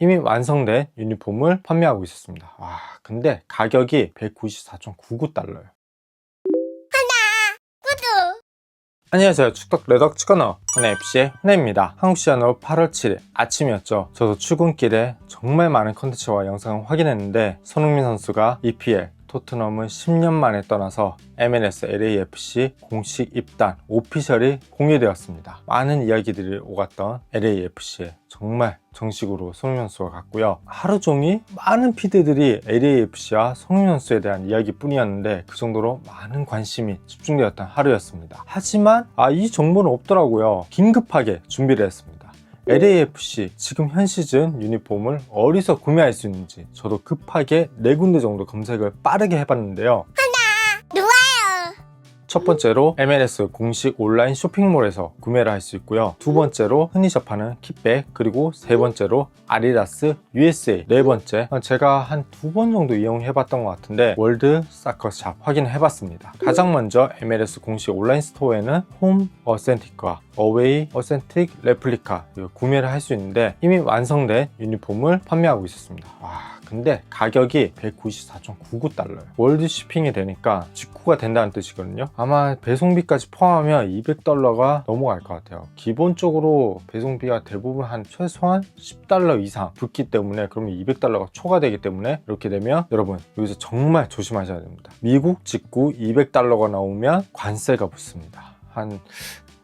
이미 완성된 유니폼을 판매하고 있었습니다. 와, 근데 가격이 194.99달러예요. 구독! 안녕하세요. 축덕 레덕 치커너 hun의 FC의 hun혜입니다. 한국 시간으로 8월 7일 아침이었죠. 저도 출근길에 정말 많은 컨텐츠와 영상을 확인했는데 손흥민 선수가 EPL 토트넘을 10년 만에 떠나서 MLS LAFC 공식 입단 오피셜이 공개되었습니다. 많은 이야기들이 오갔던 LAFC에 정말 정식으로 선수가 갔고요. 하루 종일 많은 피드들이 LAFC와 선수에 대한 이야기뿐이었는데 그 정도로 많은 관심이 집중되었던 하루였습니다. 하지만 아, 이 정보는 없더라고요. 긴급하게 준비를 했습니다. LAFC 지금 현 시즌 유니폼을 어디서 구매할 수 있는지 저도 급하게 네 군데 정도 검색을 빠르게 해봤는데요. 첫 번째로 MLS 공식 온라인 쇼핑몰에서 구매를 할 수 있고요. 두 번째로 흔히 접하는 kit백 그리고 세 번째로 아디다스 USA 네 번째 제가 한 두 번 정도 이용해 봤던 것 같은데 월드 사커샵 확인해 봤습니다. 가장 먼저 MLS 공식 온라인 스토어에는 홈 어센틱과 어웨이 어센틱 레플리카 구매를 할 수 있는데 이미 완성된 유니폼을 판매하고 있었습니다. 와 근데 가격이 194.99달러예요. 월드 shipping이 되니까 직구가 된다는 뜻이거든요. 아마 배송비까지 포함하면 200달러가 넘어갈 것 같아요. 기본적으로 배송비가 대부분 한 최소한 10달러 이상 붙기 때문에 그러면 200달러가 초과되기 때문에 이렇게 되면 여러분 여기서 정말 조심하셔야 됩니다. 미국 직구 200달러가 나오면 관세가 붙습니다. 한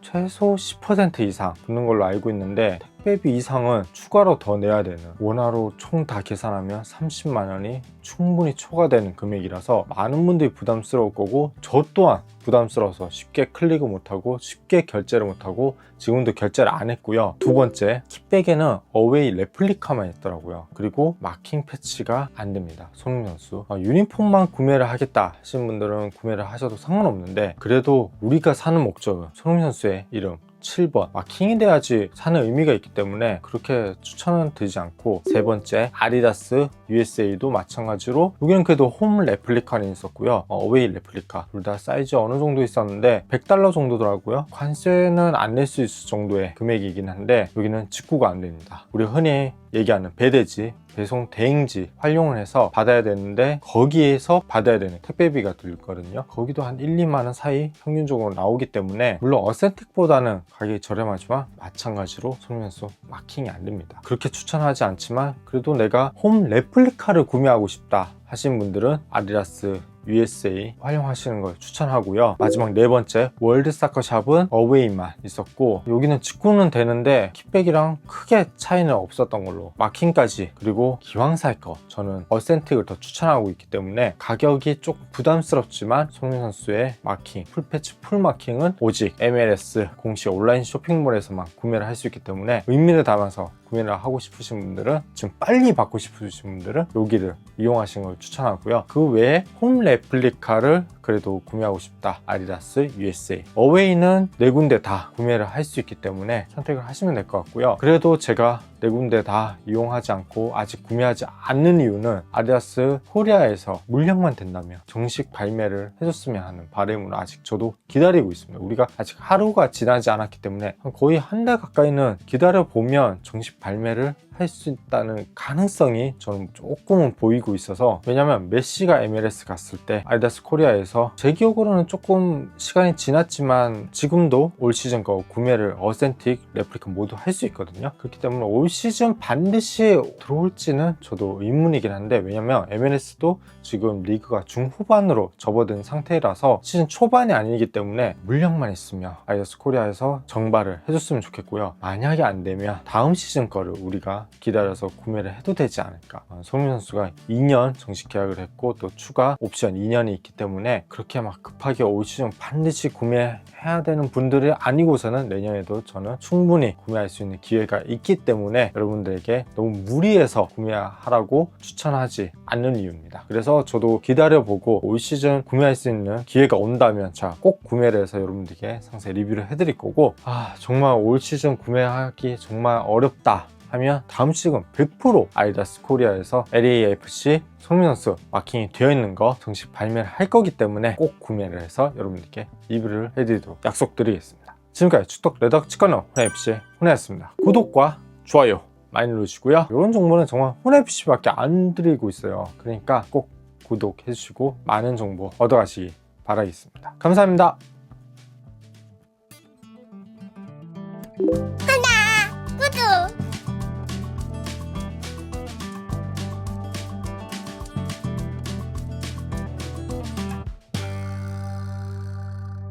최소 10% 이상 붙는 걸로 알고 있는데 택배비 이상은 추가로 더 내야 되는 원화로 총 다 계산하면 30만 원이 충분히 초과되는 금액이라서 많은 분들이 부담스러울 거고 저 또한 부담스러워서 쉽게 클릭을 못하고 쉽게 결제를 못하고 지금도 결제를 안 했고요. 두 번째 kit백에는 어웨이 레플리카만 있더라고요. 그리고 마킹 패치가 안 됩니다. 손흥민 선수. 아, 유니폼만 구매를 하겠다 하신 분들은 구매를 하셔도 상관없는데 그래도 우리가 사는 목적은 손흥민 선수의 이름 7번. 마킹이 돼야지 사는 의미가 있기 때문에 그렇게 추천은 드리지 않고 세 번째 아디다스 USA도 마찬가지로 여기는 그래도 홈 레플리카는 있었고요. 어, 어웨이 레플리카. 둘 다 사이즈 어느 정도 있었는데 100달러 정도더라고요. 관세는 안 낼 수 있을 정도의 금액이긴 한데 여기는 직구가 안 됩니다. 우리 흔히 얘기하는 배대지 배송 대행지 활용을 해서 받아야 되는데 거기에서 받아야 되는 택배비가 들거든요. 거기도 한 1, 2만 원 사이 평균적으로 나오기 때문에 물론 어센틱보다는 가격이 저렴하지만 마찬가지로 손면수 마킹이 안 됩니다. 그렇게 추천하지 않지만 그래도 내가 홈레 플리카를 구매하고 싶다 하신 분들은 아디다스 USA 활용하시는 걸 추천하고요. 마지막 네 번째 월드 사커샵은 어웨이만 있었고 여기는 직구는 되는데 kit백이랑 크게 차이는 없었던 걸로 마킹까지 그리고 기왕 살 거 저는 어센틱을 더 추천하고 있기 때문에 가격이 조금 부담스럽지만 손흥민 선수의 마킹 풀패치 풀 마킹은 오직 MLS 공식 온라인 쇼핑몰에서만 구매를 할 수 있기 때문에 의미를 담아서 구매를 하고 싶으신 분들은 지금 빨리 받고 싶으신 분들은 여기를 이용하시는 걸 추천하고요. 그 외에 홈레 플리카를 그래도 구매하고 싶다. 아디다스 USA. 어웨이는 네 군데 다 구매를 할 수 있기 때문에 선택을 하시면 될 것 같고요. 그래도 제가 네 군데 다 이용하지 않고 아직 구매하지 않는 이유는 아디다스 코리아에서 물량만 된다면 정식 발매를 해줬으면 하는 바람으로 아직 저도 기다리고 있습니다. 우리가 아직 하루가 지나지 않았기 때문에 거의 한 달 가까이는 기다려 보면 정식 발매를 할수 있다는 가능성이 저는 조금은 보이고 있어서 왜냐면 메시가 MLS 갔을 때 아디다스 코리아에서 제 기억으로는 조금 시간이 지났지만 지금도 올 시즌 거 구매를 어센틱 레플리카 모두 할 수 있거든요 그렇기 때문에 올 시즌 반드시 들어올지는 저도 의문이긴 한데 왜냐면 MLS도 지금 리그가 중후반으로 접어든 상태라서 시즌 초반이 아니기 때문에 물량만 있으면 아이더스 코리아에서 정발을 해줬으면 좋겠고요. 만약에 안 되면 다음 시즌 거를 우리가 기다려서 구매를 해도 되지 않을까. 어, 손흥민 선수가 2년 정식 계약을 했고 또 추가 옵션 2년이 있기 때문에 그렇게 막 급하게 올 시즌 반드시 구매해야 되는 분들이 아니고서는 내년에도 저는 충분히 구매할 수 있는 기회가 있기 때문에 여러분들에게 너무 무리해서 구매하라고 추천하지 않는 이유입니다 그래서 저도 기다려보고 올 시즌 구매할 수 있는 기회가 온다면 자 꼭 구매를 해서 여러분들께 상세 리뷰를 해드릴 거고 아 정말 올 시즌 구매하기 정말 어렵다 하면 다음 시즌 100% 아이다스 코리아에서 LAFC 손흥민 선수 마킹이 되어 있는 거 정식 발매를 할 거기 때문에 꼭 구매를 해서 여러분들께 리뷰를 해드리도록 약속드리겠습니다. 지금까지 축덕 레덕 치커너 훈해FC 훈해였습니다. 구독과 좋아요 많이 누르시고요. 이런 정보는 정말 혼합PC밖에 안 드리고 있어요. 그러니까 꼭 구독해 주시고 많은 정보 얻어가시기 바라겠습니다. 감사합니다.